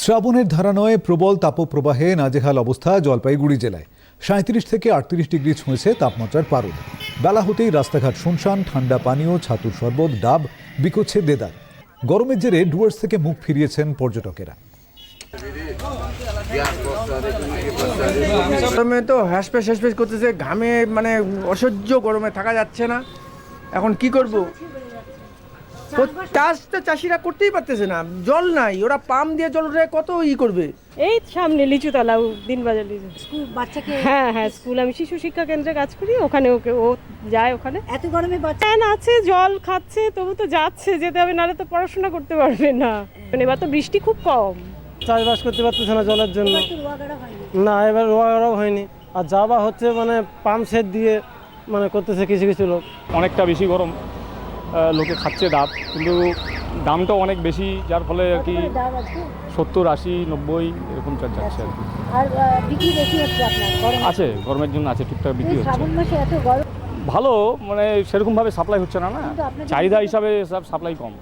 শ্রাবণের ধারানয়ে প্রবল তাপপ্রবাহে নাজেহাল অবস্থা জলপাইগুড়ি জেলায়। সাঁত্রিশ থেকে আটত্রিশ ডিগ্রি ছুঁয়েছে তাপমাত্রার পারদ। বেলা হতেই রাস্তাঘাট শুনশান, ঠান্ডা পানীয়, ছাতুর শরবত, ডাব বিকোচ্ছে দেদার। গরমের জেরে ডুয়ার্স থেকে মুখ ফিরিয়েছেন পর্যটকেরা। তো হ্যাসপ্যাস হ্যাসপ্যাস করতেছে, ঘামে মানে অসহ্য গরমে থাকা যাচ্ছে না। এখন কি করব? চাষ তো চাষিরা করতেই পারতেছে না। জল নাই ওরা পাম্প দিয়ে জল উঠে কত ই করবে? এই সামনে লিচুতলা দিনবাজার লিচু। স্কুল বাচ্চাকে হ্যাঁ হ্যাঁ স্কুল। আমি শিশু শিক্ষা কেন্দ্রে কাজ করি ওখানে ওকে ও যায় ওখানে। এত গরমে বাচ্চা আছে জল খাচ্ছে তবু তো যাচ্ছে যেতে হবে নাহলে তো পড়াশোনা করতে পারবে না। মানে এবার তো বৃষ্টি খুব কম। চাষবাস করতে পারতেছে না জলের জন্য। না এবার রোয়ারও হয়নি। আর যাওয়া হচ্ছে মানে পাম্প সেট দিয়ে মানে করতেছে কিছু কিছু লোক। অনেকটা বেশি গরম। লোকে খাচ্ছে ডাব। কিন্তু দামটা অনেক বেশি যার ফলে আর কি সত্তর আশি নব্বই এরকম চার্জ যাচ্ছে আর কি। আর গরম আছে গরমের জন্য আছে টুকটাক বিক্রি হচ্ছে। ভালো মানে সেরকমভাবে সাপ্লাই হচ্ছে না না? চাহিদা হিসাবে সব সাপ্লাই কম।